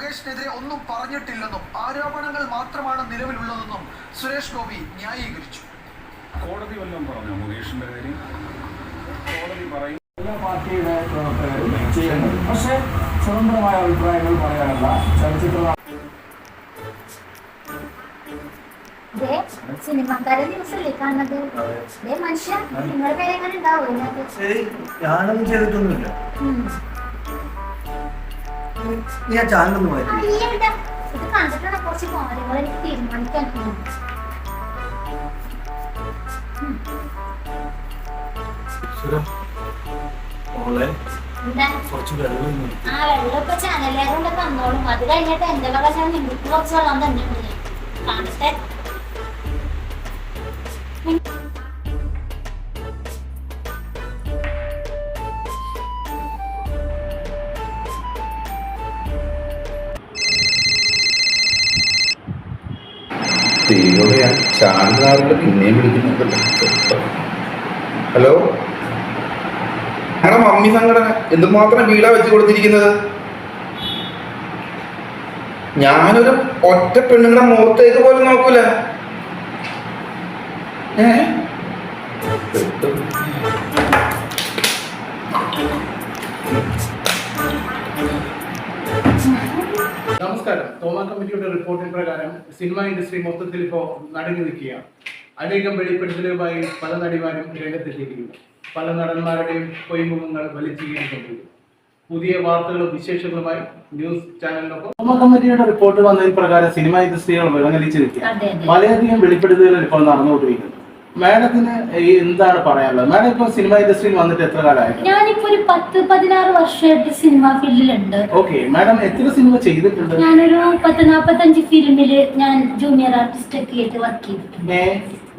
മുകേഷിനെതിരെ ഒന്നും പറഞ്ഞിട്ടില്ലെന്നും ആരോപണങ്ങൾ മാത്രമാണ് നിലവിലുള്ളതെന്നും സുരേഷ് ഗോപി ന്യായീകരിച്ചു. കോടതി വല്ലതും പറഞ്ഞു മുകേഷിന്റെ കാര്യം? കോടതി പറയും. എല്ലാ പാർട്ടിയുടെ പ്രവർത്തകരും ചെയ്യുന്നത്. പക്ഷേ സ്വതന്ത്രമായ അഭിപ്രായങ്ങൾ പറയാനുള്ള ചലച്ചിത്ര ദേ, സിനിമാക്കാരെ ദിവസം കാണുന്നത്? ദേ മനുഷ്യ നിങ്ങളുടെ പേരെങ്ങനെ ഉണ്ടാവും ഇതിനകത്ത്? ഞാനൊന്നും ചെയ്തിട്ടൊന്നുമില്ല. ഉം. ചാനലൊന്ന് ആ മാറ്റി ഇത് കണ്ടിട്ടുള്ള കുറച്ച് കാര്യങ്ങൾ എനിക്ക് തീരുമാനിക്കാൻ? കുറച്ച് വെള്ളം ആ വെള്ളമൊക്കെ ചാനലുകാരുണ്ട് തന്നോളും അത് കഴിഞ്ഞിട്ട് എന്റെ വക ഞാൻ നിങ്ങൾക്ക് കുറച്ച് വെള്ളം തന്നിട്ടുണ്ട്. കാണട്ടെ. ദൈവമേ ചാനലുകാരുടെ പിന്നെയും വിളിക്കുന്നുണ്ടല്ലോ. ഹലോ? ഞങ്ങളുടെ മമ്മി സംഘടന എന്തുമാത്രം വീട വെച്ച് കൊടുത്തിരിക്കുന്നത്? ഞാനൊരു ഒറ്റ പെണ്ണുങ്ങളുടെ മുഖത്തേക്ക് പോലും നോക്കൂല. ഏ? കമ്മിറ്റിയുടെ റിപ്പോർട്ടിൻ പ്രകാരം സിനിമ ഇൻഡസ്ട്രി മൊത്തത്തിൽ ഇപ്പോൾ നടന്നു നിൽക്കുകയാണ് അനേകം വെളിപ്പെടുത്തലുമായി പല നടിമാരും രംഗത്തെത്തിയിരിക്കുന്നു പല നടന്മാരുടെയും പൊയ്മുഖങ്ങൾ വലിച്ചീകരിക്കൊണ്ടിരിക്കുന്നു പുതിയ വാർത്തകളും വിശേഷങ്ങളുമായി ന്യൂസ് ചാനലിനൊപ്പം. കമ്മിറ്റിയുടെ റിപ്പോർട്ട് വന്നതിന് പ്രകാരം സിനിമ ഇൻഡസ്ട്രികൾ വിളങ്ങലിച്ചിരിക്കുക. വളരെയധികം വെളിപ്പെടുത്തലുകൾ ഇപ്പോൾ നടന്നുകൊണ്ടിരിക്കുന്നു മാഡത്തിന് എന്താണ് പറയാനുള്ളത്? മാഡം ഇപ്പൊ സിനിമ ഇൻഡസ്ട്രിയിൽ വന്നിട്ട് എത്ര കാലമായിട്ട് ഞാനിപ്പോ ഒരു പത്ത് പതിനാറ് വർഷമായിട്ട് സിനിമ ഫീൽഡിലുണ്ട്. ഓക്കെ മാഡം എത്ര സിനിമ ചെയ്തിട്ടുണ്ട്? ഞാനൊരു പത്ത് നാപ്പത്തഞ്ച് ഫിലിമിൽ ഞാൻ ജൂനിയർ ആർട്ടിസ്റ്റ് ഒക്കെ ആയിട്ട് വർക്ക് ചെയ്തിട്ടുണ്ട്.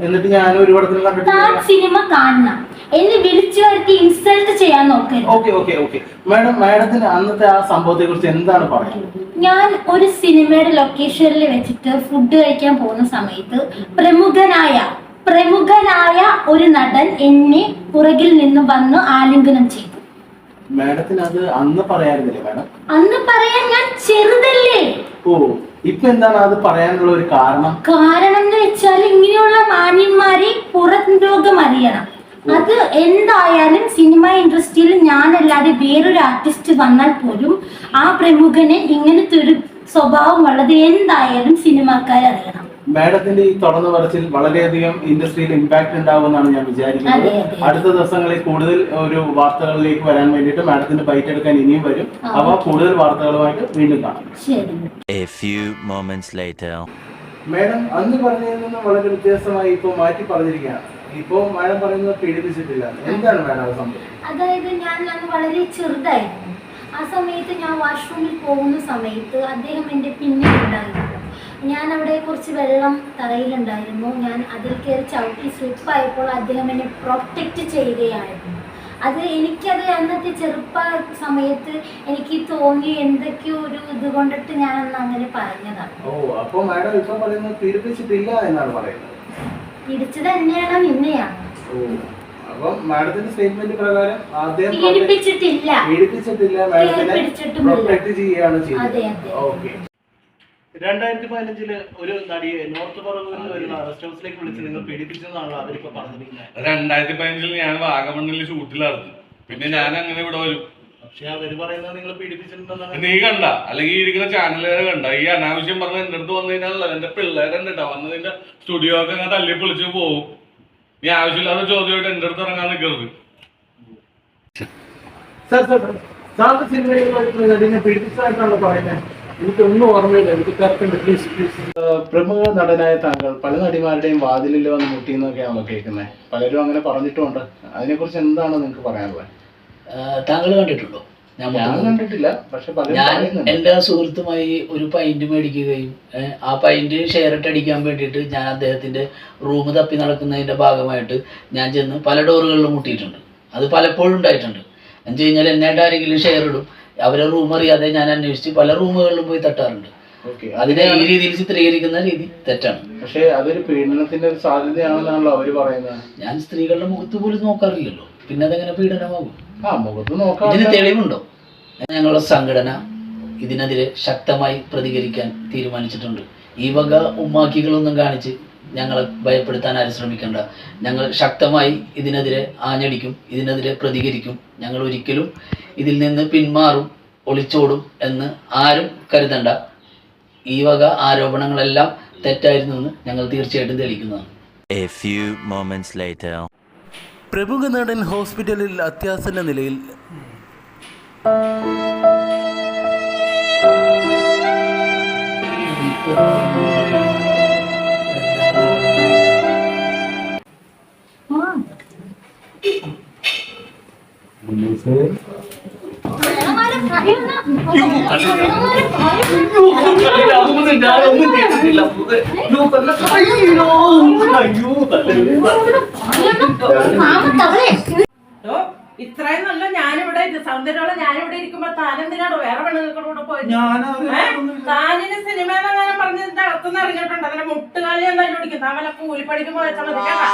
എന്നിട്ട് ഞാൻ ഒരു പടത്തിൽ താൻ കണ്ടിട്ടില്ല സിനിമ കാണണം. എന്നെ വിളിച്ചു വരുത്തി ഇൻസൾട്ട് ചെയ്യാൻ നോക്കരുത്. Okay okay okay. മാഡം മാഡത്തിന് അന്നത്തെ ആ സംഭവത്തെ കുറിച്ച് എന്താണ് പറയുന്നത്? ഞാൻ ഒരു സിനിമയുടെ ലൊക്കേഷനിൽ വെച്ചിട്ട് ഫുഡ് കഴിക്കാൻ പോകുന്ന സമയത്ത് പ്രമുഖനായ പ്രമുഖനായ ഒരു നടൻ എന്നെ പുറകിൽ നിന്ന് വന്ന് ആലിംഗനം ചെയ്തു. മാഡത്തിന് അത് അന്ന് പറയാറില്ലേ മാഡം? അന്ന് പറയാൻ ഞാൻ ചെറുതല്ലേ? ഓ ഇപ്പൊ എന്താണ് അത് പറയാനുള്ള ഒരു കാരണം? കാരണം എന്ന് വെച്ചാൽ ഇങ്ങനെയുള്ള മാന്യന്മാരെ പുറം ലോകം അറിയണം. അത് എന്തായാലും സിനിമ ഇൻഡസ്ട്രിയിൽ ഞാനല്ലാതെ വേറൊരു ആർട്ടിസ്റ്റ് വന്നാൽ പോലും ആ പ്രമുഖനെ ഇങ്ങനത്തെ ഒരു സ്വഭാവം ഉള്ളത് എന്തായാലും സിനിമാക്കാർ അറിയണം മാഡത്തിന്റെ ഈ തുറന്നു പറച്ചിൽ വളരെയധികം ഇൻഡസ്ട്രിയിൽ ഇമ്പാക്ട് ഉണ്ടാവുമെന്നാണ് ഞാൻ വിചാരിക്കുന്നത്. അടുത്ത ദിവസങ്ങളിൽ കൂടുതൽ ഒരു വാർത്തകളിലേക്ക് വരാൻ വേണ്ടിയിട്ട് മാഡത്തിന്റെ ബൈറ്റ് എടുക്കാൻ ഇനിയും വരും. അപ്പൊ കൂടുതൽ വാർത്തകളുമായിട്ട് വീണ്ടും കാണാം. മാഡം അന്ന് പറഞ്ഞതിൽ നിന്ന് വളരെ വ്യത്യാസമായി ഇപ്പൊ മാറ്റി പറഞ്ഞിരിക്കുകയാണ്. ഇപ്പോ മാഡം പറയുന്നത് പീഡിപ്പിച്ചിട്ടില്ല. എന്താണ് മാഡം അത് സംഭവം? അതായത് ഞാൻ അന്ന് വളരെ ചെറുതായിരുന്നു. ആ സമയത്ത് ഞാൻ വാഷ്റൂമിൽ പോകുന്ന സമയത്ത് അദ്ദേഹം എന്റെ പിന്നിൽ ഉണ്ടായിരുന്നു ഞാൻ അവിടെ കുറച്ച് വെള്ളം തറയിലുണ്ടായിരുന്നു. ഞാൻ അതിൽ കയറി ചവിട്ടി സ്ലിപ്പായപ്പോൾ അദ്ദേഹം എന്നെ പ്രൊട്ടക്റ്റ് ചെയ്യുകയായിരുന്നു. അത് എനിക്കത് അന്നത്തെ ചെറുപ്പ സമയത്ത് എനിക്ക് തോന്നി എന്തൊക്കെയോ ഒരു ഇത് കൊണ്ടിട്ട് ഞാൻ അന്ന് അങ്ങനെ പറഞ്ഞതാണ് ഓ അപ്പൊ മാഡം ഇപ്പൊ പറയുന്നത് പീഡിപ്പിച്ചിട്ടില്ല എന്നാണ് പറയുന്നത്? പിടിച്ചത് തന്നെയാണോ നിന്നെയാണ് ഓ അപ്പം മാഡത്തിന്റെ സ്റ്റേറ്റ്മെന്റ് പ്രകാരം ആദ്യം പീഡിപ്പിച്ചിട്ടില്ല. പീഡിപ്പിച്ചിട്ടില്ല മാഡത്തിനെ പീഡിപ്പിച്ചിട്ടുമില്ല. പ്രൊട്ടക്ട് ചെയ്യുകയാണ് അതെ, ചെയ്തത്. അതെ. ഓക്കെ. രണ്ടായിരത്തി പതിനഞ്ചിൽ ഒരു നടിയെ നോർത്ത് പറവൂരിൽ വരുന്ന റെസ്റ്റ് ഹൗസിലേക്ക് വിളിച്ച് നിങ്ങൾ പീഡിപ്പിച്ചതാണല്ലോ അവരിപ്പോ പറഞ്ഞിരിക്കുന്നത്. രണ്ടായിരത്തി പതിനഞ്ചിൽ ഞാൻ വാഗമണ്ണിൽ ഷൂട്ടിലായിരുന്നു പിന്നെ ഞാൻ അങ്ങനെ ഇവിടെ വരും. പക്ഷെ അവർ പറയുന്നത് നിങ്ങൾ പീഡിപ്പിച്ചിട്ടുണ്ടെന്നാണ്. നീ കണ്ട. അല്ലെങ്കിൽ ഈ ഇരിക്കുന്ന ചാനലുകാരെ കണ്ട. ഈ അനാവശ്യം പറഞ്ഞ എന്റെ അടുത്ത് വന്നു കഴിഞ്ഞാൽ എന്റെ പിള്ളേരുണ്ട് കേട്ടോ വന്ന് നിന്റെ സ്റ്റുഡിയോ ഒക്കെ അങ്ങനെ തല്ലി പൊളിച്ച് പോകും നീ ആവശ്യമില്ലാത്ത ചോദ്യമായിട്ട് എന്റെ അടുത്ത് ഇറങ്ങാൻ നിൽക്കരുത് സാർ സാർ സാറിന്റെ സിനിമയിൽ പീഡിപ്പിച്ചതായിട്ടാണല്ലോ പറയുന്നത്. എനിക്കൊന്നും ഓർമ്മയില്ല. എനിക്ക് കറക്റ്റ് പ്ലീസ് പ്ലീസ് പ്രമുഖ നടനായ താങ്കൾ പല നടിമാരുടെയും വാതിലിൽ വന്ന് മുട്ടിയെന്നൊക്കെയാണല്ലോ കേൾക്കുന്നത് പലരും അങ്ങനെ പറഞ്ഞിട്ടുമുണ്ട്. അതിനെക്കുറിച്ച് എന്താണ് നിങ്ങൾക്ക് പറയാനുള്ളത്? താങ്കൾ കണ്ടിട്ടുണ്ടോ? ഞാൻ കണ്ടിട്ടില്ല പക്ഷെ പലരും ഞാൻ എന്റെ സുഹൃത്തുമായി ഒരു പൈന്റ് മേടിക്കുകയും ആ പൈന്റ് ഷെയറിട്ട് അടിക്കാൻ വേണ്ടിയിട്ട് ഞാൻ അദ്ദേഹത്തിന്റെ റൂം തപ്പി നടക്കുന്നതിന്റെ ഭാഗമായിട്ട് ഞാൻ ചെന്ന് പല ഡോറുകളിലും മുട്ടിയിട്ടുണ്ട്. അത് പലപ്പോഴും ഉണ്ടായിട്ടുണ്ട്. എന്ന് വെച്ച് കഴിഞ്ഞാൽ എന്നായിട്ട് ആരെങ്കിലും ഷെയർ ഇടും. അവരെ റൂം അറിയാതെ ഞാൻ അന്വേഷിച്ച് പല റൂമുകളിലും പോയി തട്ടാറുണ്ട്. അതിനെ ഈ രീതിയിൽ ചിത്രീകരിക്കുന്ന രീതി തെറ്റാണ്. പക്ഷേ അതൊരു പീഡനത്തിന്റെ ഒരു സാധ്യതയാണെന്നാണല്ലോ അവർ പറയുന്നത്. ഞാൻ സ്ത്രീകളുടെ മുഖത്ത് പോലും നോക്കാറില്ലല്ലോ. പിന്നെ അതെങ്ങനെ പീഡനമാകും? ആ മുഖത്ത് നോക്കാം ഇതിന് തെളിവുണ്ടോ? ഞങ്ങളുടെ സംഘടന ഇതിനെതിരെ ശക്തമായി പ്രതികരിക്കാൻ തീരുമാനിച്ചിട്ടുണ്ട്. ഈ വക ഉമ്മാക്കികളൊന്നും കാണിച്ച് ഞങ്ങളെ ഭയപ്പെടുത്താൻ ആരും ശ്രമിക്കേണ്ട. ഞങ്ങൾ ശക്തമായി ഇതിനെതിരെ ആഞ്ഞടിക്കും ഇതിനെതിരെ പ്രതികരിക്കും. ഞങ്ങൾ ഒരിക്കലും ഇതിൽ നിന്ന് പിന്മാറും ഒളിച്ചോടും എന്ന് ആരും കരുതണ്ട. ഈ വക ആരോപണങ്ങളെല്ലാം തെറ്റായിരുന്നു എന്ന് ഞങ്ങൾ തീർച്ചയായിട്ടും തെളിയിക്കുന്നതാണ്. A few moments later. പ്രമുഖ നടൻ ഹോസ്പിറ്റലിൽ അത്യാസന്ന നിലയിൽ ഇത്രയും നല്ല ഞാനിവിടെ സൗന്ദര്യമുള്ള ഞാനിവിടെ ഇരിക്കുമ്പോ താനെന്തിനാണ് വേറെ പെണ്ണുങ്ങൾക്കൂടെ ഏ? താനിന് സിനിമ എന്നെങ്ങാനും പറഞ്ഞതിന്റെ അകത്തുനിന്ന് അറിഞ്ഞിട്ടുണ്ട് അതിന്റെ മുട്ടുകാലി എന്തായാലും ഓടിക്കും താൻ വല്ല കൂലിപ്പണിക്ക് കേട്ടാ?